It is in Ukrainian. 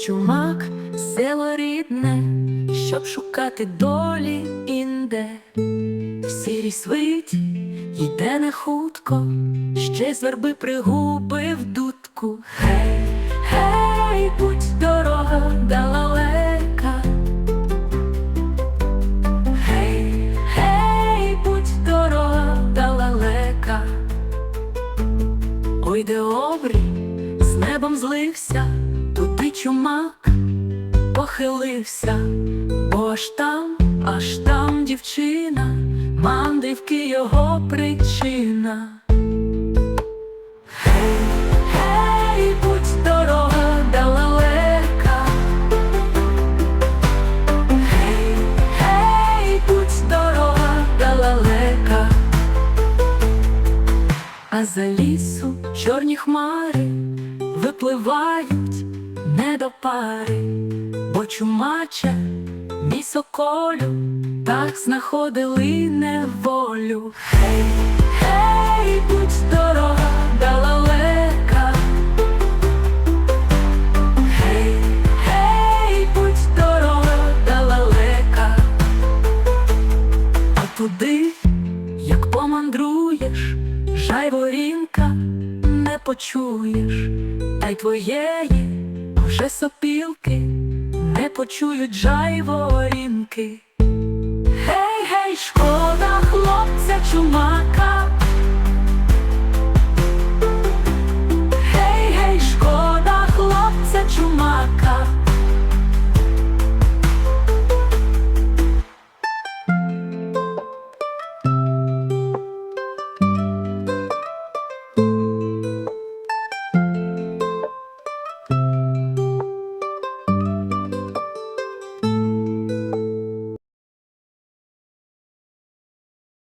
чумак, село рідне, щоб шукати долі інде. Сірій свиті йде не хутко, ще з верби пригубив дудку. Гей, гей, будь дорога далека. Гей, гей, будь дорога далека. Ой, де обрій з небом злився, чумак похилився, бо аж там, аж там дівчина, мандрівки його причина. Гей, гей, будь дорога далека. Гей, будь дорога далека. А за лісу чорні хмари випливають не до пари, бо чумаче мій соколю так знаходили неволю. Гей, гей, будь дорога далека. Гей, гей, будь дорога далека. А туди, як помандруєш, жайворінка не почуєш, та й твоєї вже сопілки не почують жайворінки. Гей, гей, шкода хлопця чумака.